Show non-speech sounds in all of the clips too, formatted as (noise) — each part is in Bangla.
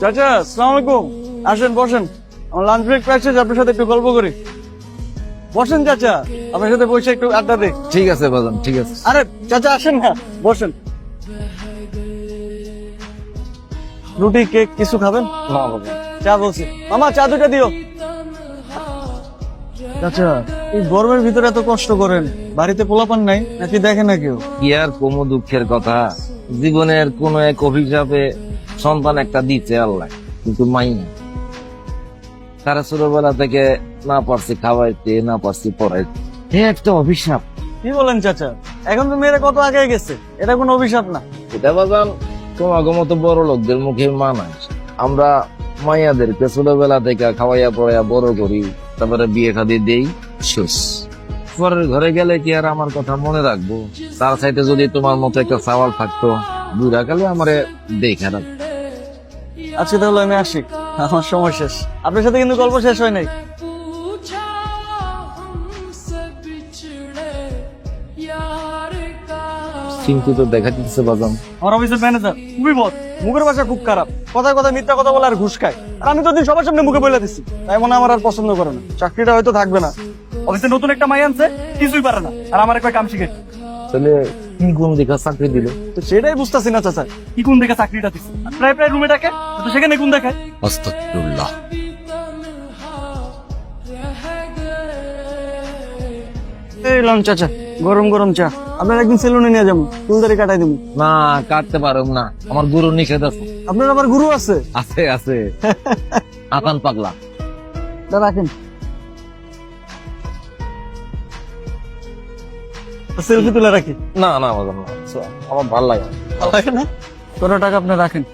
চাচা আসসালামু আলাইকুম। আসেন বসেন। আমার লাঞ্চ ব্রেক আপনার সাথে একটু গল্প করি। বসেন চাচা। আপনার সাথে বসে একটু আড্ডা দিই। ঠিক আছে বাজান ঠিক আছে। আরে চাচা আসেন না বসেন। রুটি কেক কিছু খাবেন? না বাবা চা বলছি। মামা চা দুটা দিও। চাচা এই গরমের ভিতরে এত কষ্ট করেন। বাড়িতে পোলাপান নাই নাকি দেখে না কেউ? কি আর কোন দুঃখের কথা? জীবনের কোন এক অভিশাপে সন্তান একটা দিচ্ছে আল্লাহ কিন্তু মাই না। তারা ছোটবেলা থেকে না পারছি খাওয়াইতে না পারছি পড়াইতে। এ একটা অভিশাপ। কি বলেন চাচা? এখন তো মেয়েরা কত আগে গেছে? এটা কোনো অভিশাপ না। এটা বাজান তোমাকে মতো বড় লোকদের মুখে মানায়। আমরা মাইয়াদেরকে ছোটবেলা থেকে খাওয়াইয়া পড়াইয়া বড় করি তারপরে বিয়ে খাদি দেই শেষ। পরের ঘরে গেলে কি আর আমার কথা মনে রাখব? তার সাইতে যদি তোমার মতো একটা সাওয়াল থাকতো বুড়া গেলে আমার দেখা রাখ আচ্ছা, তাহলে আমি আসি। আমার সময় শেষ। আপনার সাথে কিন্তু গল্প শেষ হয় নাই। চিন্তিত দেখা দিচ্ছে বাজান। আমার অফিসের ম্যানেজার খুবই বদ। মুখের ভাষা খুব খারাপ। কথায় কথা মিথ্যা কথা বলে আর ঘুষ খায়। আর আমি তো দিন সবার সামনে মুখে বলে দিচ্ছি তাই মনে আমার আর পছন্দ করে না। চাকরিটা হয়তো থাকবে না। অফিসে নতুন একটা মাই আনছে কিছুই পারে না। আর আমার একটা কাম শিখে। তাহলে কি গুণ দেখা চাকরি দিল? তো সেটাই বুঝতেছি না চাচা। কি কোন দেখে চাকরিটা দিচ্ছে প্রায় প্রায় রুমে ডাকে তো সেখানে কোন দেখায়? আস্তাগফিরুল্লাহ। এই লন চাচা গরম গরম চা। আপনার একদিন সেলুনে নিয়ে যাব চুলদারি কাটাই দেবো। না কাটতে পারো না। আমার গুরু নিষেধ আছে। আপনার আবার গুরু আছে? আছে আছে। (laughs) আকান পাগলা। তা রাখেন। সেলফি তুলে রাখি? না না বাজান না আমার ভালো লাগে লাগে না কত টাকা আপনি রাখেন।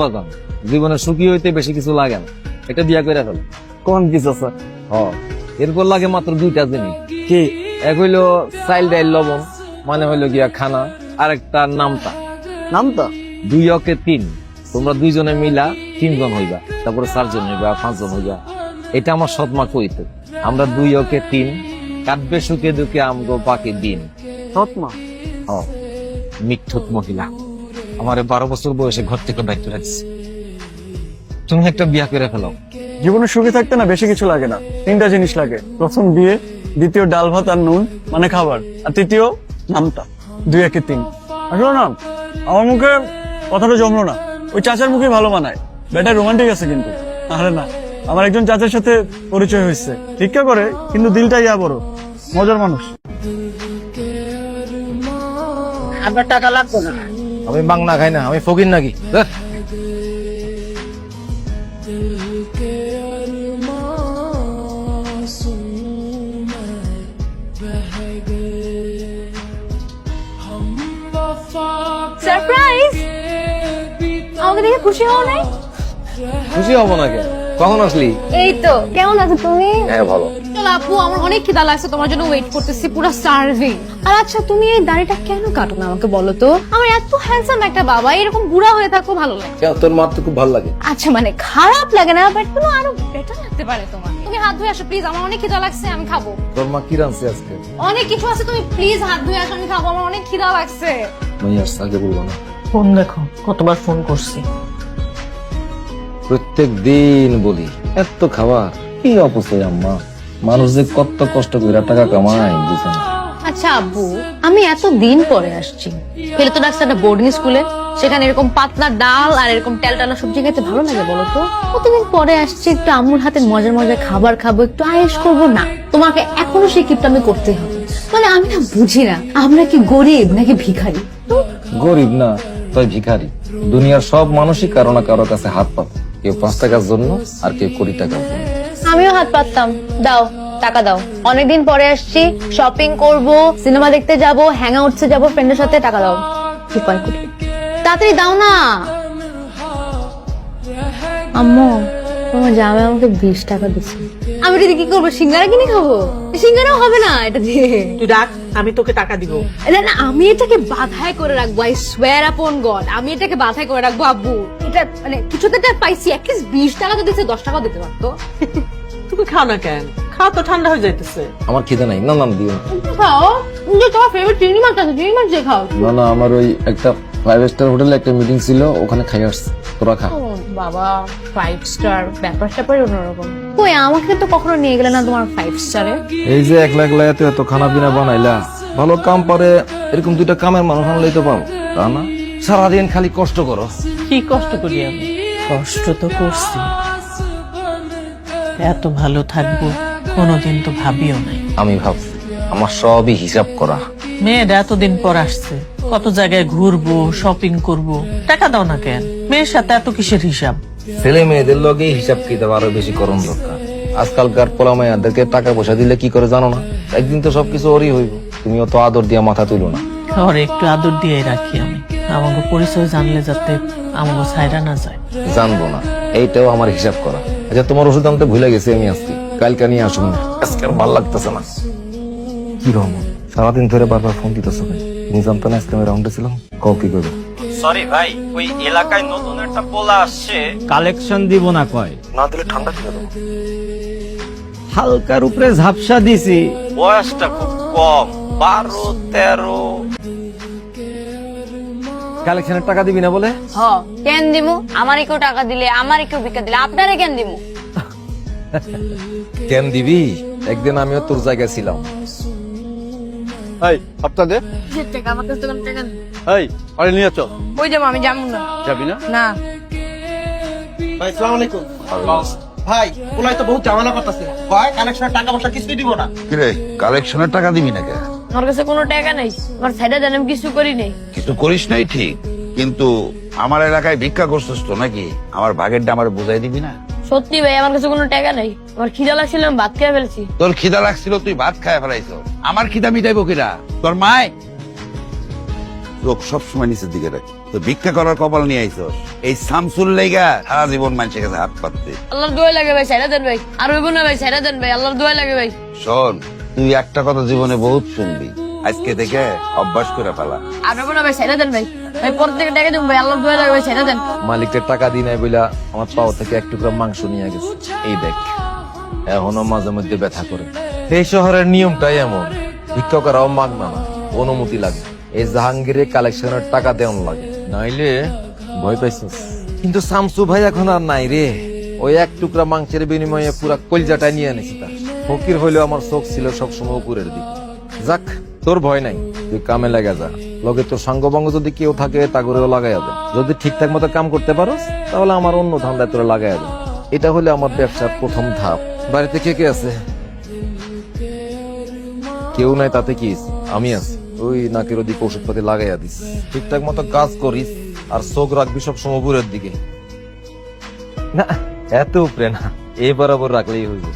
বাজান জীবনে সুখী হইতে বেশি কিছু লাগে না। এটা বিয়া করে ফেলো। কোন কিছু স্যার হ। এরপর লাগে মাত্র দুইটা জিনিস। কি? এক হইল চাইল ডাইল লবণ মানে হইল গিয়া খানা আর একটা নামতা? নামটা দুই অকে তিন। তোমরা দুইজনে মিলা তিনজন হইবা তারপরে চারজন হইবা পাঁচজন হইবা। এটা আমার সৎমা কইতো। আমরা দুই অকে তিন কাটবে সুখে দুঃখে আমগো পাকে দিন। সৎমা হ মিথ্যুত মহিলা। আমার বারো বছর বয়সে ঘর থেকে করে দিচ্ছে তুমি একটা বিয়া করে ফেলো। জীবনে সুখী থাকতে না বেশি কিছু লাগে না। তিনটা জিনিস লাগে। প্রথম বিয়ে দ্বিতীয় ডাল ভাত আর নুন মানে খাবার। আর তৃতীয় নামটা দুই একে তিন। আসলে না আমার মুখে কথাটা জমলো না। ওই চাচার মুখে ভালো মানায়। বেটা রোমান্টিক আছে কিন্তু। আরে না। আমার একজন চাচার সাথে পরিচয় হয়েছে। ঠিক করে কিন্তু দিলটা ইয়া বড় মজার মানুষ। আপনার টাকা লাগবে না। আমি বাংলা খাই না আমি ফকির নাকি? খুশি হব নাকি খুশি হব কখন আসলি? এই তো। কেমন আছো তুমি? হ্যাঁ ভালো। চলো আপু আমার অনেক খিদা লাগছে তোমার জন্য ওয়েট করতেছি পুরো সার্ভিং আর আচ্ছা তুমি এই দাড়িটা কেন কাটো না আমাকে বলো তো? আমার এত হ্যান্ডসাম একটা বাবা এরকম বুড়া হয়ে থাকো ভালো লাগে। তোর মার তো খুব ভালো লাগে। আচ্ছা মানে খারাপ লাগে না বাট কোনো আরও বেটার লাগতে পারে তোমার। তুমি হাত ধুয়ে আসো প্লিজ আমার অনেক খিদা লাগছে আমি খাব। তোর মা কি রানছে আজকে? অনেক কিছু আছে তুমি প্লিজ হাত ধুয়ে আসো আমি খাব আমার অনেক খিদা লাগছে। আমি আসছে আগে বলব না। ফোন দেখো কতবার ফোন করছি। প্রত্যেক দিন বলি এত খাবার কি অপচয় আম্মা? মানুষ যে কত কষ্ট করে টাকা কামায় বুঝে না? আচ্ছা আব্বু আমি এত দিন পরে আসছি। ফেলে তো ডাকছে একটা বোর্ডিং স্কুলে সেখানে এরকম পাতলা ডাল আর এরকম টেলটালা সবজি খেতে ভালো লাগে বলো তো? কতদিন পরে আসছি একটু আম্মুর হাতে মজার মজার খাবার খাব একটু আয়েস করব? না তোমাকে এখনও সেই কিপটা আমি করতে হবে। মানে আমি না বুঝি না আমরা কি গরিব নাকি ভিখারি? গরিব না তাই ভিখারি। দুনিয়ার সব মানুষই কারও না কারও কাছে হাত পাত কেউ পাঁচ টাকার জন্য আর কেউ কোটি টাকার জন্য। আমিও হাত পাততাম। দাও টাকা দাও। অনেকদিন পরে আসছি শপিং করব সিনেমা দেখতে যাব হ্যাং আউটসে যাব ফ্রেন্ডের সাথে টাকা দাও। উপায় করি। তাড়াতাড়ি দাও না। আম্মু তোমার জামাই আমাকে বিশ টাকা দিচ্ছে। আমি এটা কি করব? সিঙ্গারা কিনে খাব? সিঙ্গারাও হবে না এটা দিয়ে। তুই ডাক আমি তোকে টাকা দিব। না না আমি এটাকে বাধাই করে রাখব আই সোয়ার আপন গড আমি এটাকে বাধাই করে রাখব আব্বু। এটা মানে কিছুতে একটা পাইছি অ্যাটলিস্ট বিশ টাকা তো দিচ্ছে দশ টাকা দিতে পারতো। তুমি খাও না কেন? খাওয়া তো ঠান্ডা হয়ে যাইতেছে। আমার খিদে নাই না না দিও খাও যে তোমার ফেভারিট চিংড়ি মাছ আছে চিংড়ি মাছ দিয়ে খাও। না না আমার ওই একটা ফাইভ স্টার হোটেলে একটা মিটিং ছিল ওখানে খাই আসছে। তোরা খা। বাবা ফাইভ স্টার ব্যাপার স্যাপার অন্যরকম। কই আমাকে তো কখনো নিয়ে গেলে না তোমার ফাইভ স্টারে এই যে একলা একলা এত এত খানা পিনা বানাইলা ভালো কাম পারে এরকম দুইটা কামের মানুষ আনলেই তো পাবো তা না? সারাদিন খালি কষ্ট করো। কি কষ্ট করি আমি? কষ্ট তো করছি। এত ভালো থাকব কোনোদিন তো ভাবিও নাই। আমি ভাবছি আমার সবই হিসাব করা। মেয়েরা এতদিন পর আসছে। কত জায়গায় ঘুরবো শপিং করব টাকা দাও না কেন? মেয়ের সাথে এত কিসের হিসাব? ছেলে মেয়েদের লগে হিসাব কিতাব আরও বেশি করণ দরকার। আজকালকার পোলা মাইয়াদেরকে টাকা পয়সা দিলে কি করে জানো না? একদিন তো সবকিছু ওরই হইব। তুমি অত আদর দিয়া মাথা তুলো না। ওর একটু আদর দিয়ে রাখি আমি। আমাকে পরিচয় জানলে যাতে আমাকে ছাইরা না যায়। জানব না। এইটাও আমার হিসাব করা। আচ্ছা তোমার ওষুধ আনতে ভুলে গেছি আমি আজকে। কালকে নিয়ে আসুন না। আজকে আর ভালো লাগতেছে না। কি রহমান সারাদিন ধরে বারবার ফোন দিতেছো কেন? তুমি জানতো না আজকে আমি রাউন্ডে ছিলাম? কও কি করব? সরি ভাই ওই এলাকায় নতুন একটা পোলা আসছে। কালেকশন দিব না কয়। না দিলে ঠান্ডা ছিল হালকার উপরে ঝাপসা দিছি। বয়সটা খুব কম। বারো তেরো কালেকশনের টাকা দিবি না বলে? হ কেন দিমু? আমারই কেউ টাকা দিলে আমারই কেউ ভিক্ষা দিলে আপনারে কেন দিমু? (laughs) কেন দিবি? একদিন আমিও তোর জায়গায় ছিলাম। এই আপনাদের টাকা আমার কাছে কোনো টাকা নেই। এই আরে নিয়ে চল। ওই যাব আমি যাব না। যাবি না? না। ভাই সালাম আলাইকুম। ভাই ওলাই তো বহুত ঝামেলা করতেছে। ভাই কানেকশনের টাকা পয়সা কিছুই দিব না। কিরে কালেকশনের টাকা দিবি না কে আমার কাছে কোনো টাকা নেই। আমার সাইডে দেন আমি কিছু করি নেই। কিছু করিস নাই ঠিক কিন্তু আমার এলাকায় ভিক্ষা করছিস তো নাকি? আমার ভাগেরটা আমার বুঝাই দিবি না? সত্যি ভাই আমার কাছে কোনো টাকা নেই। আমার খিদা লাগছিল আমি ভাত খেয়ে ফেলছি। তোর খিদা লাগছিল তুই ভাত খায় ফেলাইছ। আমার খিদা মিটাইবো কিরা? তোর মায়? লোক সবসময় নিচের দিকে রাখ তো ভিক্ষা করার কপাল নিয়ে আইছস। এই সামসুল লেগা সারা জীবন মানুষের কাছে হাত পাততে। আল্লাহর দোয়া লাগে ভাই সাইডে দেন ভাই। আর হইব না ভাই সাইডে দেন ভাই আল্লাহর দোয়া লাগে ভাই। শোন তুই একটা কথা জীবনে বহুত শুনবি। আজকে থেকে অভ্যাস করে ফেলা। আর হইব ভাই সাইডে দেন ভাই। ভাই পর থেকে টাকা দেন ভাই আল্লাহর দোয়া ভাই সাইডে দেন। মালিকের টাকা দিই নাই বইলা আমার পাও থেকে এক টুকরা মাংস নিয়ে গেছে। এই দেখ এখনও মাঝে মধ্যে ব্যথা করে। এই শহরের নিয়মটাই এমন ভিক্ষকেরাও মাগনা না অনুমতি লাগে। এই জাহাঙ্গীরের কালেকশনের টাকা দেওয়ান লাগে। নাইলে ভয় পাইছিস। কিন্তু শামসু ভাই এখন আর নাই রে। ওই এক টুকরা মাংসের বিনিময়ে পুরা কলজাটা নিয়ে এনেছি তার। ফকির হইলেও আমার চোখ ছিল সবসময় উপরের দিক। যাক, তোর ভয় নাই, তুই কামে লাগা যা। লগে তোর সঙ্গবঙ্গ যদি কেউ থাকে তা করেও লাগাই যাবে যদি ঠিকঠাক মতো কাম করতে পারোস, তাহলে আমার অন্য ধান্দায় তোরা লাগাই যাবে এটা হলে আমার ব্যবসার প্রথম ধাপ। বাড়িতে কে কে আছে? কেউ নাই, তাতে কি আমি আছি। ওই নাকের ওদিকে ওষুধপাতি লাগাইয়া দিস। ঠিকঠাক মতো কাজ করিস, আর চোখ রাখবি সব সময় দিকে। না, এত উপরে না এই বরাবর রাখলেই হইব।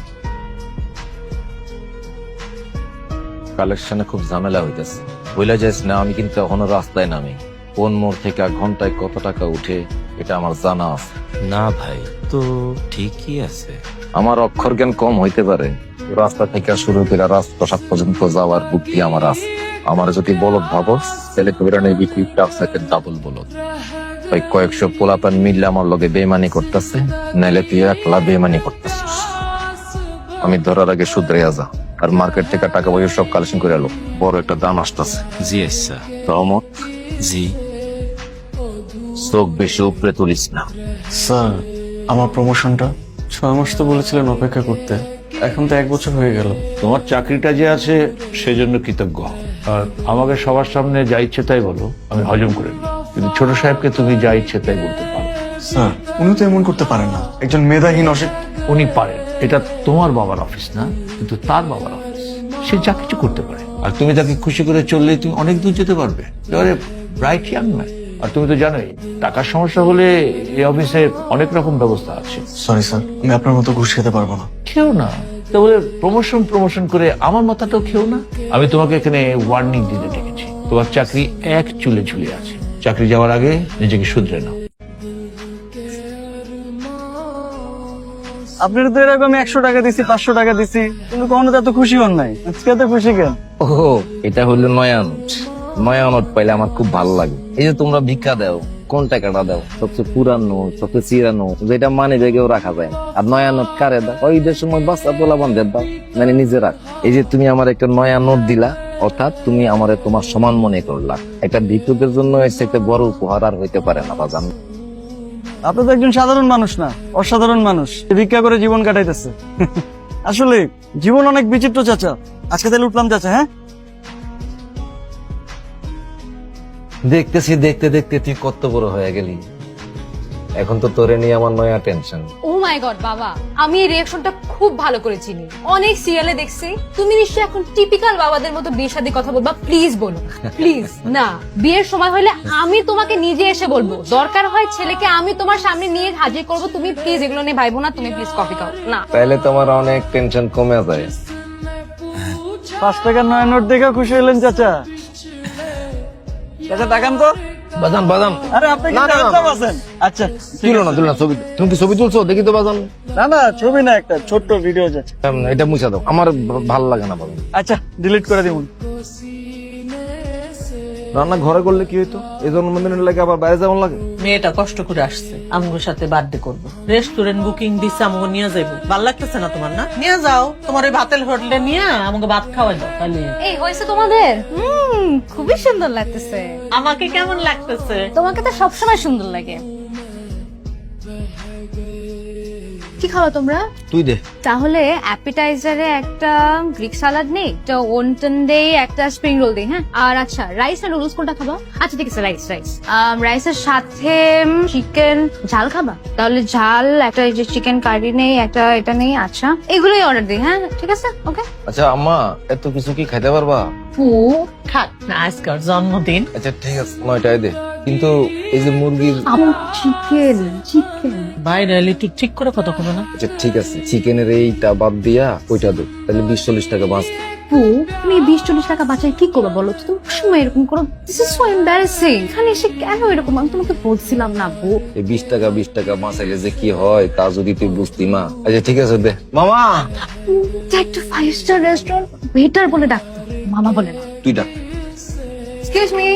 কালেকশনে খুব ঝামেলা হইতেছে। বইলা যাইস না আমি কিন্তু এখনও রাস্তায় নামি। কোন মোড় থেকে আর ঘন্টায় কত টাকা উঠে এটা আমার জানা আছে। না ভাই তো ঠিকই আছে। আমার অক্ষর জ্ঞান কম হইতে পারে। রাস্তা থেকে শুরু করে রাজপ্রসাদ পর্যন্ত যাওয়ার বুদ্ধি আমার আছে। আমার যদি বলদ ভাবো তাহলে কবিরা নেবি তুই টাকা ডাবল বলদ। ওই কয়েকশো পোলাপান মিললে আমার লগে বেমানি করতেছে নাইলে তুই একলা বেমানি করতেছিস। আমি ধরার আগে শুধরে যা। আর মার্কেট থেকে টাকা পয়সা সব কালেকশন করে এলো বড় একটা দাম আসতেছে। জি আচ্ছা। রহমত জি। চোখ বেশি উপরে তুলিস না। স্যার আমার প্রমোশনটা ছয় মাস তো বলেছিলেন অপেক্ষা করতে। এখন তো এক বছর হয়ে গেল। তোমার চাকরিটা যে আছে সেজন্য কৃতজ্ঞ। আর আমাকে সবার সামনে যা ইচ্ছে তাই বলো আমি হজম করে নিই কিন্তু ছোট সাহেবকে তুমি যা ইচ্ছে তাই বলতে পারো। স্যার উনি তো এমন করতে পারেন না। একজন মেধাহীন অসিক উনি পারেন। এটা তোমার বাবার অফিস না কিন্তু তার বাবার অফিস সে যা কিছু করতে পারে। আর তুমি তাকে খুশি করে চললে তুমি অনেক দূর যেতে পারবে। এবারে ব্রাইট ইয়াং ম্যান আর তুমি তো জানোই টাকার সমস্যা হলে এই অফিসে অনেক রকম ব্যবস্থা আছে। সরি স্যার আমি আপনার মতো ঘুষ খেতে পারব না। খেও না। তা বলে প্রমোশন প্রমোশন করে আমার মাথাটাও খেও না। আমি তোমাকে এখানে ওয়ার্নিং দিতে ডেকেছি তোমার চাকরি এক চুলে ঝুলে আছে। চাকরি যাওয়ার আগে নিজেকে শুধরে নাও। আপনার তো এরকম একশো টাকা দিছি, পাঁচশো টাকা দিছি। কিন্তু কখনো তো খুশি হন নাই। আজকে খুশি কেন? ও এটা হলো নয়া নোট পাইলে আমার খুব ভালো লাগে। এই যে তোমরা ভিক্ষা দাও, কোন টাকাটা দাও? সবচেয়ে পুরানো, সবচেয়ে চিরানো, যেটা মানে জায়গায় রাখা যায় আর নয়া নোট কারে দাও? ওই ঈদের সময় বাচ্চা তোলা বান্ধব দাও মানে নিজে রাখ। এই যে তুমি আমার একটা নয়া নোট দিলা, অর্থাৎ তুমি আমার তোমার সমান মনে করলা। একটা ভিক্ষুকের জন্য একটা বড় উপহার আর হইতে পারে না, বাজান। আপনি তো একজন সাধারণ মানুষ না, অসাধারণ মানুষ। ভিক্ষা করে জীবন কাটাইতেছে। (laughs) আসলে, জীবন অনেক বিচিত্র চাচা। আজকে তাহলে উঠলাম চাচা হ্যাঁ? দেখতেছি, দেখতে দেখতে তুই কত বড় হয়ে গেলি। এখন তো তোরে নিয়ে আমার নয়া টেনশন ও মাই গড বাবা আমি এই রিয়াকশনটা খুব ভালো করে চিনি। অনেক সিরিয়ালে দেখছি তুমি নিশ্চয়ই এখন টিপিক্যাল বাবাদের মতো বিয়ের সাথে কথা বলবা প্লিজ বলো প্লিজ না বিয়ের সময় হলে আমি তোমাকে নিজে এসে বলব দরকার হয় ছেলেকে আমি তোমার সামনে নিয়ে হাজির করব তুমি প্লিজ এগুলো নিয়ে ভাইবো না তুমি প্লিজ কফি খাও না। তাহলে তোমার অনেক টেনশন কমে যায়। পাঁচ টাকার নয় নোট দেখে খুশি হলেন চাচা। চাচা টাকান তো। বাজান বাজান। আরে আপনি কি। আছেন? আচ্ছা তুলো না তুলো না ছবি তুমি কি ছবি তুলছো? দেখি তো বাজান। না না ছবি না একটা ছোট্ট ভিডিও যাচ্ছে এটা মুছা দাও। আমার ভালো লাগে না বাজান। আচ্ছা ডিলিট করে দিবুন রান্না ঘরে করলে কি হইতো? এই জন্মদিনের লাগে আবার বাইরে যাওয়ার লাগে? মেয়েটা কষ্ট করে আসছে। আমগোর সাথে বার্থডে করব। রেস্টুরেন্ট বুকিং দিচ্ছে আমগো নিয়ে যাইবো। ভালো লাগতেছে না তোমার না? নিয়ে যাও। তোমার ওই ভাতের হোটেলে নিয়ে আমাকে ভাত খাওয়াই দাও তাহলে। এই হয়েছে তোমাদের? হুম খুবই সুন্দর লাগতেছে। আমাকে কেমন লাগতেছে? তোমাকে তো সবসময় সুন্দর লাগে। কি খাও তোমরা? তুই দে। তাহলে অ্যাপিটাইজারে একটা গ্রিক সালাড নেই একটা ওনটন দেই একটা স্প্রিং রোল দেই হ্যাঁ? আর আচ্ছা রাইস আর নুডলস কোনটা খাবা? আচ্ছা ঠিক আছে রাইস রাইস রাইসের সাথে চিকেন ঝাল খাবা? তাহলে ঝাল একটা এই যে চিকেন কারি নেই একটা এটা নেই আচ্ছা। এগুলোই অর্ডার দিই হ্যাঁ? ঠিক আছে? ওকে আচ্ছা আম্মা এত কিছু কি খাইতে পারবা? পু খাক না আজকার জন্মদিন। আচ্ছা ঠিক আছে নয়টায় দে। কিন্তু এই যে মুরগির আমার চিকেন চিকেন বাইরে এলে একটু ঠিক করে কথা বলো না। আচ্ছা ঠিক আছে চিকেনের এইটা বাদ দিয়া ওইটা দো তাহলে বিশ চল্লিশ টাকা বাঁচ। পু তুমি বিশ চল্লিশ টাকা বাঁচাই কি করব বলো তো? তুমি সময় এরকম করো। দিস ইজ সো এম্বারেসিং এখানে এসে কেন এরকম? আমি তোমাকে বলছিলাম না বউ এই বিশ টাকা বিশ টাকা বাঁচাইলে যে কি হয় তা যদি তুই বুঝতি মা। আচ্ছা ঠিক আছে দে। মামা! একটা ফাইভ স্টার রেস্টুরেন্ট ওয়েটার বলে ডাকতো মামা বলে না। তুই ডাক। Excuse me